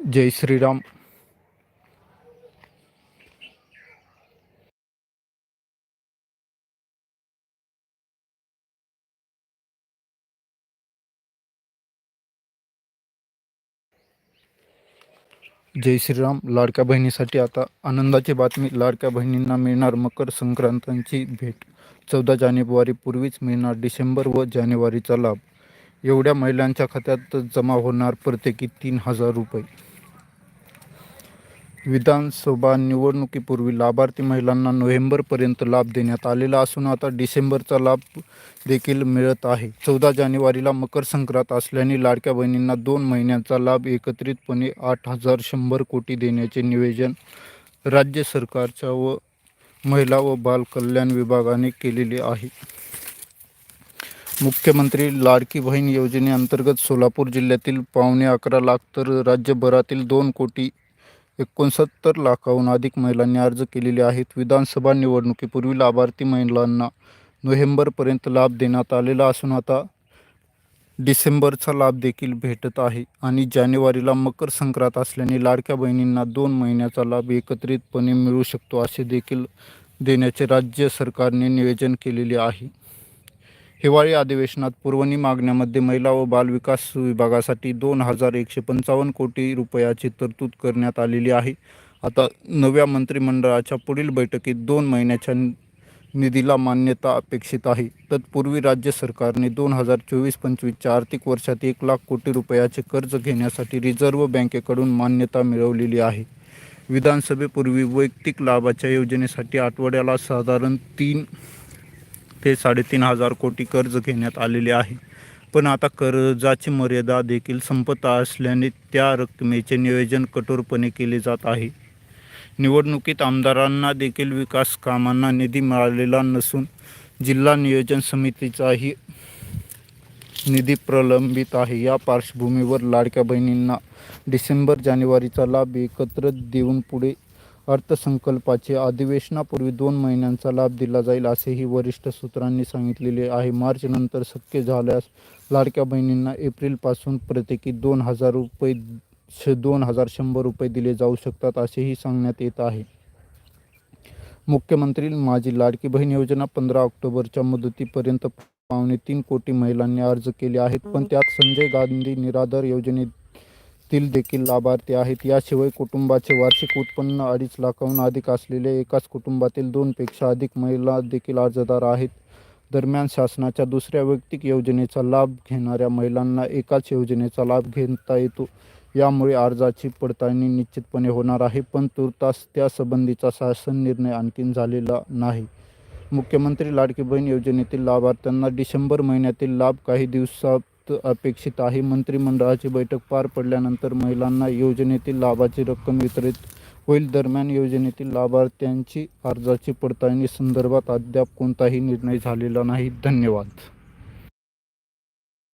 जय श्रीराम. जय श्रीराम. लाडक्या बहिणीसाठी आता आनंदाची बातमी. लाडक्या बहिणींना मिळणार मकर संक्रांतांची भेट. चौदा जानेवारीपूर्वीच मिळणार डिसेंबर व जानेवारीचा लाभ. एवढ्या महिलांच्या खात्यात जमा होणार प्रत्येकी तीन हजार रुपये. विधानसभा निवडणुकीपूर्वी लाभार्थी महिलांना नोव्हेंबरपर्यंत लाभ देण्यात आलेला असून आता डिसेंबरचा लाभ देखील मिळत आहे. चौदा जानेवारीला मकर संक्रांत असल्याने लाडक्या बहिणींना दोन महिन्यांचा लाभ एकत्रितपणे आठ हजार शंभर कोटी देण्याचे नियोजन राज्य सरकारच्या व महिला व बाल कल्याण विभागाने केलेले आहे. मुख्यमंत्री लाडकी बहीण योजनेअंतर्गत सोलापूर जिल्ह्यातील पावणे अकरा लाख तर राज्यभरातील दोन कोटी एकोणसत्तर लाखाहून अधिक महिलांनी अर्ज केलेले आहेत. विधानसभा निवडणुकीपूर्वी लाभार्थी महिलांना नोव्हेंबरपर्यंत लाभ देण्यात आलेला असून आता डिसेंबरचा लाभ देखील भेटत आहे आणि जानेवारीला मकर संक्रांत असल्याने लाडक्या बहिणींना दोन महिन्याचा लाभ एकत्रितपणे मिळू शकतो असे देखील देण्याचे राज्य सरकारने नियोजन केलेले आहे. हिवाळी अधिवेशनात पुरवणी मागण्यामध्ये महिला व बालविकास विभागासाठी दोन हजार एकशे पंचावन्न कोटी रुपयाची तरतूद करण्यात आलेली आहे. आता नव्या मंत्रिमंडळाच्या पुढील बैठकीत दोन महिन्याच्या निधीला मान्यता अपेक्षित आहे. तत्पूर्वी राज्य सरकारने दोन हजार चोवीस पंचवीसच्या आर्थिक वर्षात एक लाख कोटी रुपयाचे कर्ज घेण्यासाठी रिझर्व्ह बँकेकडून मान्यता मिळवलेली आहे. विधानसभेपूर्वी वैयक्तिक लाभाच्या योजनेसाठी आठवड्याला साधारण तीन ते साडेतीन हजार कोटी कर्ज घेण्यात आलेले आहे. पण आता कर्जाची मर्यादा देखील संपत असल्याने त्या रकमेचे नियोजन कठोरपणे केले जात आहे. निवडणुकीत आमदारांना देखील विकास कामांना निधी मिळालेला नसून जिल्हा नियोजन समितीचाही निधी प्रलंबित आहे. या पार्श्वभूमीवर लाडक्या बहिणींना डिसेंबर जानेवारीचा लाभ एकत्र देऊन पुढे अर्थसंकल्पाचे अधिवेशनापूर्वी दोन महिन्यांचा लाभ दिला जाईल असेही वरिष्ठ सूत्रांनी सांगितलेले आहे. मार्चनंतर शक्य झाल्यास लाडक्या बहिणींना एप्रिलपासून प्रत्येकी दोन हजार रुपये श दोन हजार शंभर रुपये दिले जाऊ शकतात असेही सांगण्यात येत आहे. मुख्यमंत्री माझी लाडकी बहीण योजना पंधरा ऑक्टोबरच्या मुदतीपर्यंत पावणे तीन कोटी महिलांनी अर्ज केले आहेत. पण त्यात संजय गांधी निराधार योजनेत तील देखील लाभार्थी आहेत. याशिवाय कुटुंबाचे वार्षिक उत्पन्न अडीच लाखाहून अधिक असलेल्या एकाच कुटुंबातील दोनपेक्षा अधिक महिला देखील अर्जदार आहेत. दरम्यान शासनाच्या दुसऱ्या वैयक्तिक योजनेचा लाभ घेणाऱ्या महिलांना एकाच योजनेचा लाभ घेता येतो. यामुळे अर्जाची पडताळणी निश्चितपणे होणार आहे पण तुर्तास त्यासंबंधीचा शासन निर्णय आणखीन झालेला नाही. मुख्यमंत्री लाडकी बहीण योजनेतील लाभार्थ्यांना डिसेंबर महिन्यातील लाभ काही अपेक्षित आहे. मंत्रिमंडळाची बैठक पार पडल्यानंतर महिलांना योजनेतील लाभाची रक्कम वितरित होईल. दरम्यान योजनेतील लाभार्थ्यांची अर्जाची पडताळणी संदर्भात अद्याप कोणताही निर्णय झालेला नाही. धन्यवाद.